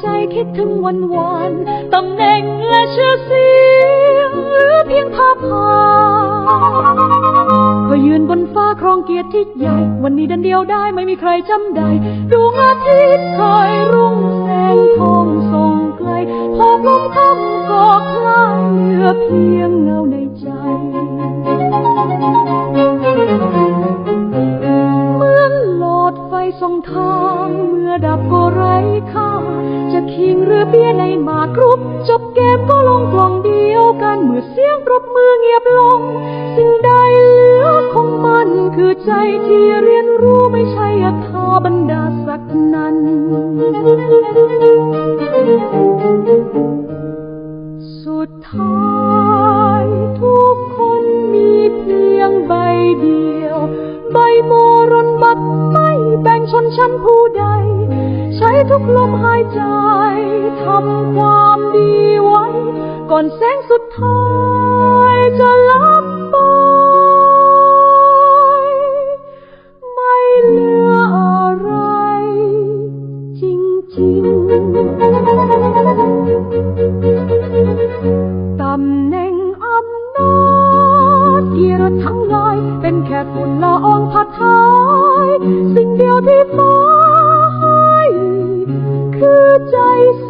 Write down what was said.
ใจคิดถึงวันวานตำแหน่งและชื่อเสียงหรือเพียงภาพพาก็ยืนบนฟ้าครองเกียรติที่ใหญ่ วันนี้ดันเดียวได้ไม่มีใครจำได้ดวงอาทิตย์เคยรุ่งแสงทองส่องไกล พอลมทำก็คลายเหลือเพียงเงาในใจเมือนหลอดไฟส่องทาง เมื่อดับก็ไร ปรบมือเงียบลง สิ่งใดเหลือคงมันคือใจที่เรียนรู้ไม่ใช่อัธาบรรดาศักนั้น สุดท้ายทุกคนมีเพียงใบเดียว ใบโมรนบัตไม่แบ่งชนชั้นผู้ใด ใช้ทุกลมหายใจทำความดีไว้ ก่อนแสงสุดท้าย ชิตำแน่งอำนาจที่รัฐทั้งหลายเป็นแค่ฝุ่นละอองพัดทยสิ่งเดียวที่ฟ้าให้คือใจส